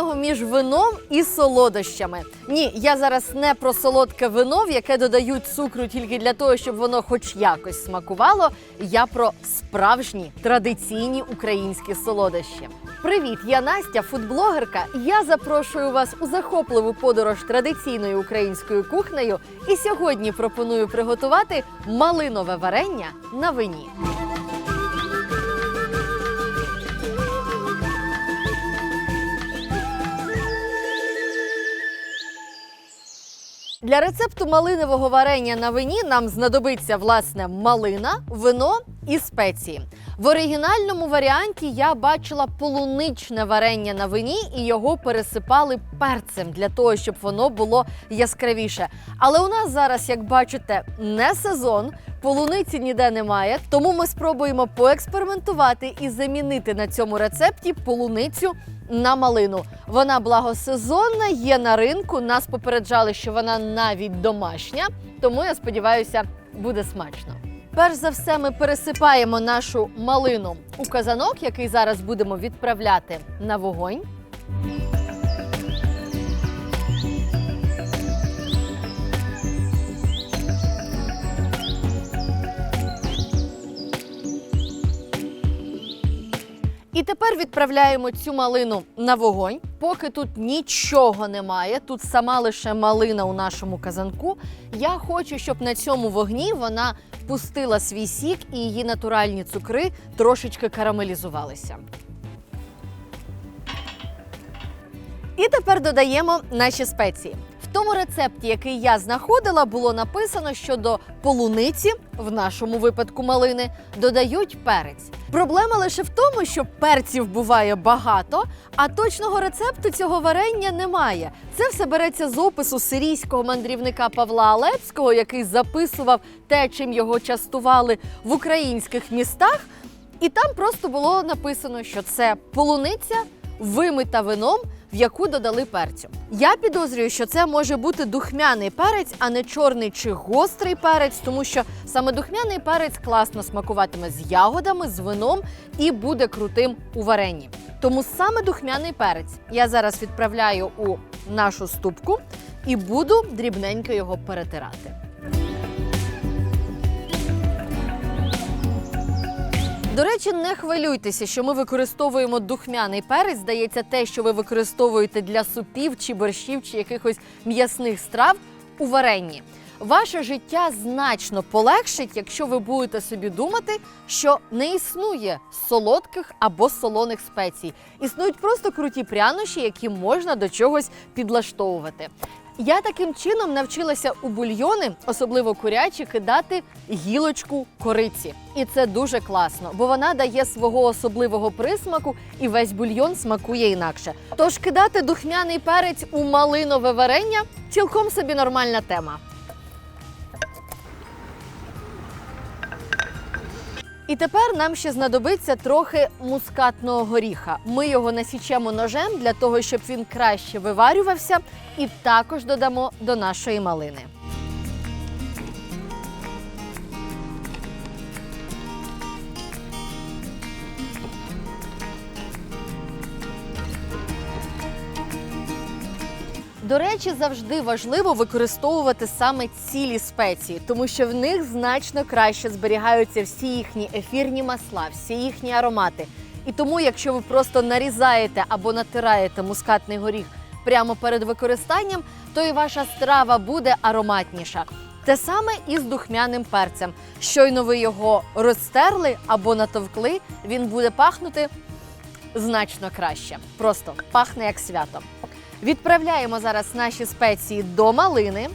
спільного між вином і солодощами? Ні, я зараз не про солодке вино, в яке додають цукру тільки для того, щоб воно хоч якось смакувало. Я про справжні традиційні українські солодощі. Привіт, я Настя, фудблогерка. Я запрошую вас у захопливу подорож традиційною українською кухнею. І сьогодні пропоную приготувати малинове варення на вині. Для рецепту малинового варення на вині нам знадобиться власне малина, вино і спеції. В оригінальному варіанті я бачила полуничне варення на вині і його пересипали перцем для того, щоб воно було яскравіше. Але у нас зараз, як бачите, не сезон, полуниці ніде немає, тому ми спробуємо поекспериментувати і замінити на цьому рецепті полуницю на малину. Вона благосезонна, є на ринку. Нас попереджали, що вона навіть домашня, тому я сподіваюся, буде смачно. Перш за все, ми пересипаємо нашу малину у казанок, який зараз будемо відправляти на вогонь. І тепер відправляємо цю малину на вогонь. Поки тут нічого немає, тут сама лише малина у нашому казанку. Я хочу, щоб на цьому вогні вона пустила свій сік і її натуральні цукри трошечки карамелізувалися. І тепер додаємо наші спеції. Тому рецепті, який я знаходила, було написано, що до полуниці, в нашому випадку малини, додають перець. Проблема лише в тому, що перців буває багато, а точного рецепту цього варення немає. Це все береться з опису сирійського мандрівника Павла Алепського, який записував те, чим його частували в українських містах. І там просто було написано, що це полуниця вимита вином, в яку додали перцю. Я підозрюю, що це може бути духмяний перець, а не чорний чи гострий перець, тому що саме духмяний перець класно смакуватиме з ягодами, з вином і буде крутим у варенні. Тому саме духмяний перець я зараз відправляю у нашу ступку і буду дрібненько його перетирати. До речі, не хвилюйтеся, що ми використовуємо духмяний перець. Здається, те, що ви використовуєте для супів чи борщів, чи якихось м'ясних страв у варенні. Ваше життя значно полегшить, якщо ви будете собі думати, що не існує солодких або солоних спецій. Існують просто круті прянощі, які можна до чогось підлаштовувати. Я таким чином навчилася у бульйони, особливо курячі, кидати гілочку кориці. І це дуже класно, бо вона дає свого особливого присмаку, і весь бульйон смакує інакше. Тож кидати духмяний перець у малинове варення цілком собі нормальна тема. І тепер нам ще знадобиться трохи мускатного горіха. Ми його насічемо ножем для того, щоб він краще виварювався, і також додамо до нашої малини. До речі, завжди важливо використовувати саме цілі спеції, тому що в них значно краще зберігаються всі їхні ефірні масла, всі їхні аромати. І тому, якщо ви просто нарізаєте або натираєте мускатний горіх прямо перед використанням, то і ваша страва буде ароматніша. Те саме і з духмяним перцем. Щойно ви його розтерли або натовкли, він буде пахнути значно краще. Просто пахне як свято. Відправляємо зараз наші спеції до малини.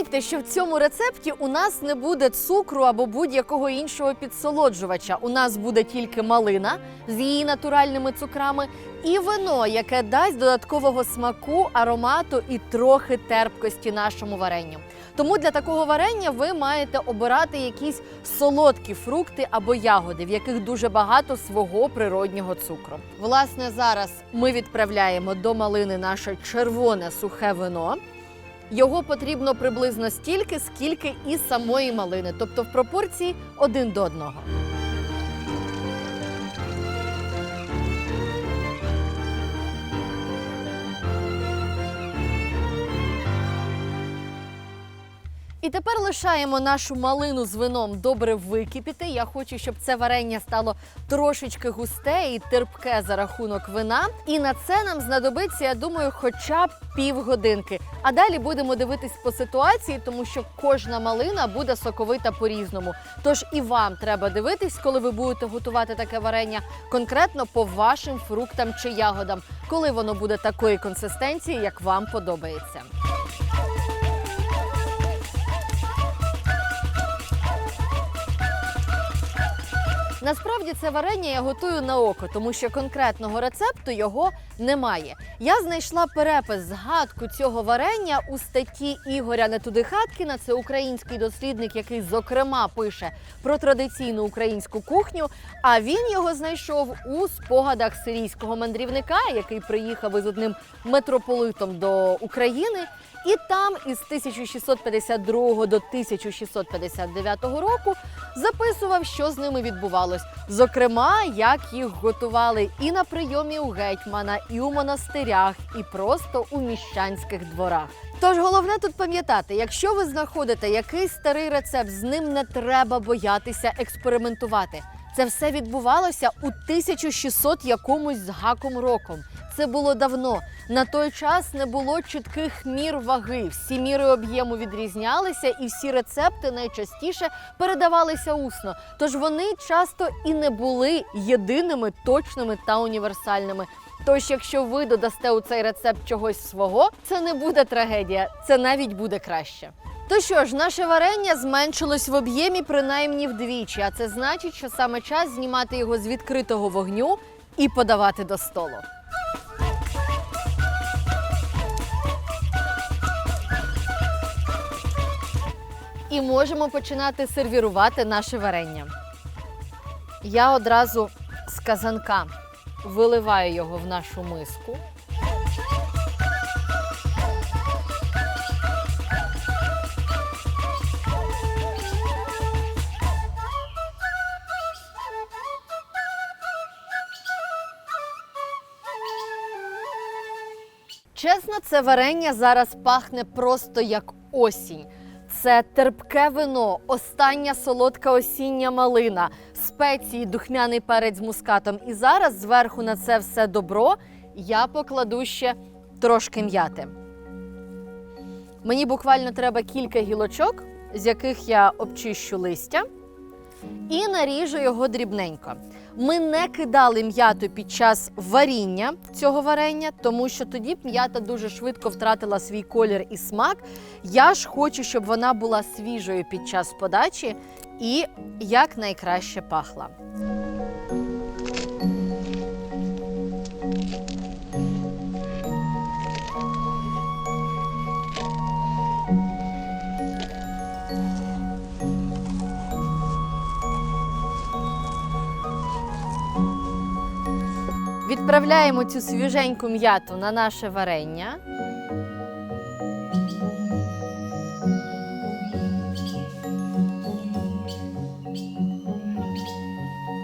Помітьте, що в цьому рецепті у нас не буде цукру або будь-якого іншого підсолоджувача. У нас буде тільки малина з її натуральними цукрами і вино, яке дасть додаткового смаку, аромату і трохи терпкості нашому варенню. Тому для такого варення ви маєте обирати якісь солодкі фрукти або ягоди, в яких дуже багато свого природнього цукру. Власне, зараз ми відправляємо до малини наше червоне сухе вино. Його потрібно приблизно стільки, скільки і самої малини, тобто в пропорції один до одного. Тепер лишаємо нашу малину з вином добре википіти. Я хочу, щоб це варення стало трошечки густе і терпке за рахунок вина. І на це нам знадобиться, я думаю, хоча б півгодинки. А далі будемо дивитись по ситуації, тому що кожна малина буде соковита по-різному. Тож і вам треба дивитись, коли ви будете готувати таке варення, конкретно по вашим фруктам чи ягодам, коли воно буде такої консистенції, як вам подобається. Насправді це варення я готую на око, тому що конкретного рецепту його немає. Я знайшла перепис згадку цього варення у статті Ігоря Нетудихаткіна. Це український дослідник, який зокрема пише про традиційну українську кухню. А він його знайшов у спогадах сирійського мандрівника, який приїхав із одним митрополитом до України. І там із 1652 до 1659 року записував, що з ними відбувалось. Зокрема, як їх готували і на прийомі у гетьмана, і у монастирях, і просто у міщанських дворах. Тож головне тут пам'ятати, якщо ви знаходите якийсь старий рецепт, з ним не треба боятися експериментувати. Це все відбувалося у 1600 якомусь з гаком роком. Це було давно. На той час не було чітких мір ваги. Всі міри об'єму відрізнялися, і всі рецепти найчастіше передавалися усно. Тож вони часто і не були єдиними, точними та універсальними. Тож, якщо ви додасте у цей рецепт чогось свого, це не буде трагедія, це навіть буде краще. То що ж, наше варення зменшилось в об'ємі принаймні вдвічі, а це значить, що саме час знімати його з відкритого вогню і подавати до столу. І можемо починати сервірувати наше варення. Я одразу з казанка виливаю його в нашу миску. Чесно, це варення зараз пахне просто як осінь. Це терпке вино, остання солодка осіння малина, спеції, духмяний перець з мускатом. І зараз зверху на це все добро я покладу ще трошки м'яти. Мені буквально треба кілька гілочок, з яких я обчищу листя і наріжу його дрібненько. Ми не кидали м'яту під час варіння цього варення, тому що тоді б м'ята дуже швидко втратила свій колір і смак. Я ж хочу, щоб вона була свіжою під час подачі і якнайкраще пахла. Відправляємо цю свіженьку м'яту на наше варення.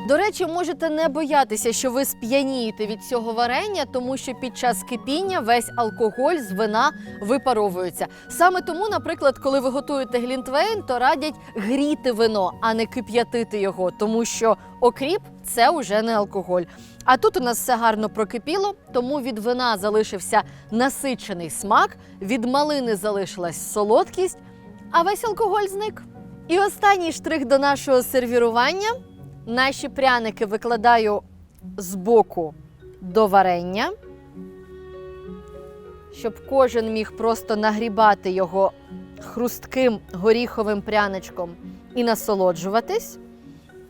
До речі, можете не боятися, що ви сп'янієте від цього варення, тому що під час кипіння весь алкоголь з вина випаровується. Саме тому, наприклад, коли ви готуєте глінтвейн, то радять гріти вино, а не кип'ятити його, тому що окріп це вже не алкоголь. А тут у нас все гарно прокипіло, тому від вина залишився насичений смак, від малини залишилась солодкість, а весь алкоголь зник. І останній штрих до нашого сервірування. Наші пряники викладаю з боку до варення, щоб кожен міг просто нагрібати його хрустким горіховим пряничком і насолоджуватись.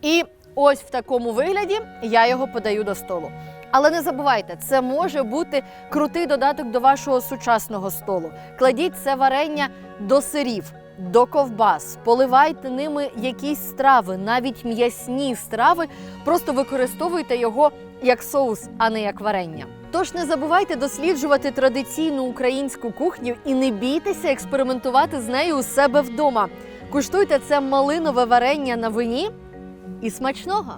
І ось в такому вигляді я його подаю до столу. Але не забувайте, це може бути крутий додаток до вашого сучасного столу. Кладіть це варення до сирів. До ковбас, поливайте ними якісь страви, навіть м'ясні страви. Просто використовуйте його як соус, а не як варення. Тож не забувайте досліджувати традиційну українську кухню і не бійтеся експериментувати з нею у себе вдома. Куштуйте це малинове варення на вині і смачного!